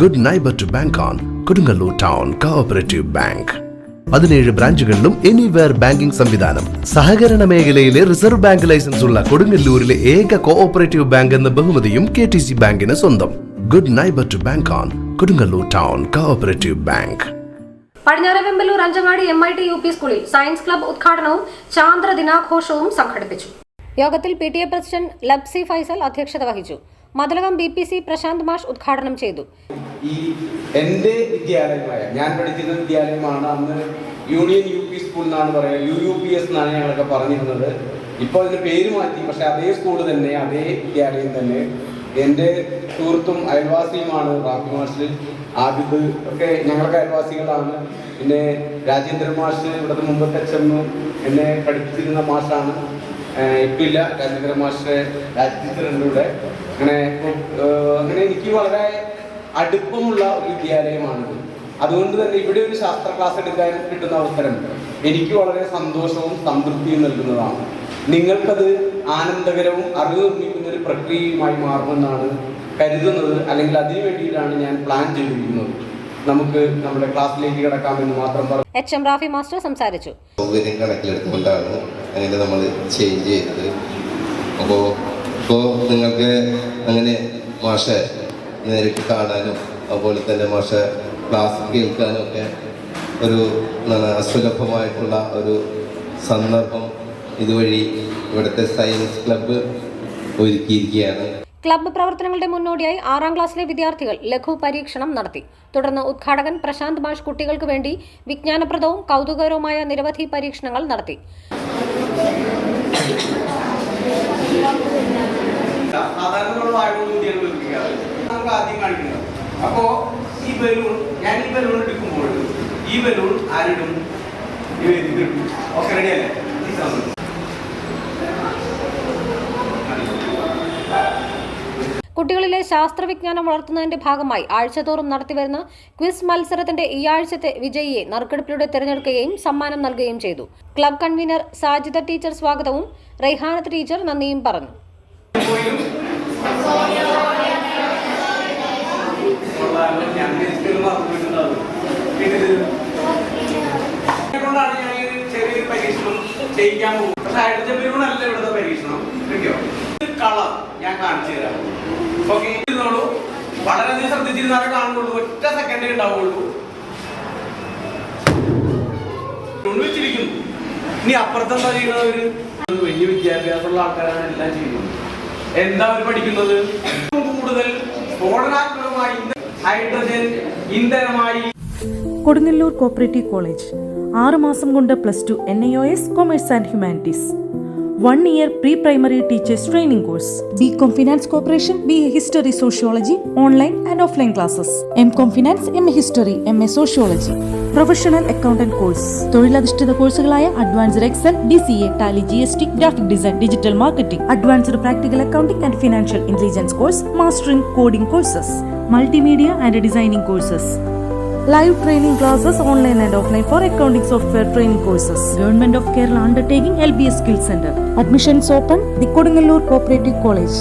Good neighbour to bank on Kodungallur town cooperative bank പതിനേഴ് ബ്രാഞ്ചുകളിലും anywhere banking സംവിധാനം. സഹകരണ മേഖലയിലെ റിസർവ് ബാങ്ക് ലൈസൻസ് ഉള്ള കൊടുങ്ങല്ലൂരിലെ ഏക കോഓപ്പറേറ്റീവ് ബാങ്ക് എന്ന ബഹുമതിയും കെ ടി സി ബാങ്കിന് സ്വന്തം. Good neighbour to bank on Kodungallur town cooperative bank പടിഞ്ഞാറ് Vemballoor Anchangadi M I T U P സ്കൂളിൽ സയൻസ് ക്ലബ്ബ് ഉദ്ഘാടനവും ചാന്ദ്ര ദിനാഘോഷവും സംഘടിപ്പിച്ചു. യോഗത്തിൽ P T A president Labsi Faisal അധ്യക്ഷത വഹിച്ചു. Mathilakam B P C Prashanth മാഷ് ഉദ്ഘാടനം ചെയ്തു. ഈ എന്റെ വിദ്യാലയമായ ഞാൻ പഠിക്കുന്ന വിദ്യാലയമാണ് അന്ന് യൂണിയൻ യു പി സ്കൂൾ എന്നാണ് പറയുക യു യു പി എസ് എന്നാണ് ഞങ്ങളൊക്കെ പറഞ്ഞിരുന്നത്. ഇപ്പോൾ അതിന് പേര് മാറ്റി പക്ഷേ അതേ സ്കൂൾ തന്നെ അതേ വിദ്യാലയം തന്നെ എന്റെ സുഹൃത്തും അയൽവാസിയുമാണ് റാഫി മാഷ് ആബിദ് ഒക്കെ ഞങ്ങളൊക്കെ അയൽവാസികളാണ്. പിന്നെ രാജേന്ദ്രൻ മാഷ് ഇവിടുത്തെ മുമ്പത്തെ ചെന്ന് എന്നെ പഠിപ്പിച്ചിരുന്ന മാഷാണ്. ഇപ്പം ഇല്ല രാജേന്ദ്രൻ മാഷ് രാജ്യത്തിന്റെ കൂടെ അങ്ങനെ അങ്ങനെ എനിക്ക് വളരെ അടുപ്പമുള്ള ഒരു വിദ്യാലയമാണിത്. അതുകൊണ്ട് തന്നെ ഇവിടെ ഒരു ശാസ്ത്ര ക്ലാസ് എടുക്കാൻ കിട്ടുന്ന അവസരം എനിക്ക് വളരെ സന്തോഷവും സംതൃപ്തിയും നൽകുന്നതാണ്. നിങ്ങൾക്കത് ആനന്ദകരവും അറിവ് നിർമ്മിക്കുന്ന ഒരു പ്രക്രിയയുമായി മാറുമെന്നാണ് കരുതുന്നത്. അല്ലെങ്കിൽ അതിനു വേണ്ടിയിട്ടാണ് ഞാൻ പ്ലാൻ ചെയ്തിരിക്കുന്നത്. നമുക്ക് നമ്മുടെ ക്ലാസ്സിലേക്ക് കിടക്കാമെന്ന് മാത്രം പറഞ്ഞു എച്ച് എം റാഫി മാസ്റ്റർ സംസാരിച്ചു. സൗകര്യം കണക്കിലെടുത്തുകൊണ്ടാണ് അങ്ങനെ നമ്മൾ ചേഞ്ച് ചെയ്തത്. അപ്പോൾ ഇപ്പോൾ നിങ്ങൾക്ക് അങ്ങനെ മാഷ നേരിട്ട് കാണാനും അതുപോലെ തന്നെ മാഷ ക്ലാസ് കേൾക്കാനും ഒക്കെ ഒരു സുലഭമായിട്ടുള്ള അസുലഭമായിട്ടുള്ള ഒരു സന്ദർഭം ഇതുവഴി ഇവിടുത്തെ സയൻസ് ക്ലബ്ബ് ഒരുക്കിയിരിക്കുകയാണ്. ക്ലബ്ബ് പ്രവർത്തനങ്ങളുടെ മുന്നോടിയായി ആറാം ക്ലാസ്സിലെ വിദ്യാർത്ഥികൾ ലഘു പരീക്ഷണം നടത്തി. തുടർന്ന് ഉദ്ഘാടകൻ പ്രശാന്ത് മാഷ് കുട്ടികൾക്ക് വേണ്ടി വിജ്ഞാനപ്രദവും കൗതുകകരവുമായ നിരവധി പരീക്ഷണങ്ങൾ നടത്തി. സാധാരണ നമുക്ക് ആദ്യം കാണിക്കുന്നത് അപ്പോ ഈ ബലൂൺ ഞാൻ ഈ ബലൂൺ എടുക്കുമ്പോൾ ഈ ബലൂൺ ആരിടും? ഓക്കെ റെഡി അല്ലേ? കുട്ടികളിലെ ശാസ്ത്രവിജ്ഞാനം വളർത്തുന്നതിന്റെ ഭാഗമായി ആഴ്ചതോറും നടത്തിവരുന്ന ക്വിസ് മത്സരത്തിന്റെ ഈ ആഴ്ചത്തെ വിജയിയെ നറുക്കെടുപ്പിലൂടെ തിരഞ്ഞെടുക്കുകയും സമ്മാനം നൽകുകയും ചെയ്തു. ക്ലബ് കൺവീനർ സാജിദ ടീച്ചർ സ്വാഗതവും റെയ്ഹാനത്ത് ടീച്ചർ നന്ദിയും പറഞ്ഞു. കൊള്ളാലോ, ഞാൻ ഞാൻ വളരെയധികം ശ്രദ്ധിച്ചിരുന്നാലേ കാണുള്ളൂ ഒറ്റ സെക്കൻഡേ ഉണ്ടാവുള്ളൂ. വെച്ചിരിക്കുന്നു ഇനി അപ്പുറത്തെന്താ ചെയ്യുന്നത് അവർ? വലിയ വിദ്യാഭ്യാസമുള്ള ആൾക്കാരാണ് എല്ലാം ചെയ്യുന്നത്. എന്താ അവർ പഠിക്കുന്നത്? കൂടുതൽ സ്ഫോടനാത്മകമായി ഹൈഡ്രജൻ ഇന്ധനമായി കൊടുങ്ങല്ലൂർ കോപ്പറേറ്റീവ് കോളേജ് ആറ് മാസം കൊണ്ട് plus two N I O S commerce and humanities one year pre primary teachers training course B com finance corporation B A history sociology online and offline classes M com finance M A history M A sociology professional accountant course. തൊഴിലധിഷ്ഠിത കോഴ്സുകളായ advanced Excel D C A Tally G S T graphic design digital marketing advanced practical accounting and financial intelligence course mastering coding courses multimedia and designing courses. Live training classes online and offline for accounting software training courses government of Kerala undertaking L B S skill centre admissions open the Kodungallur cooperative college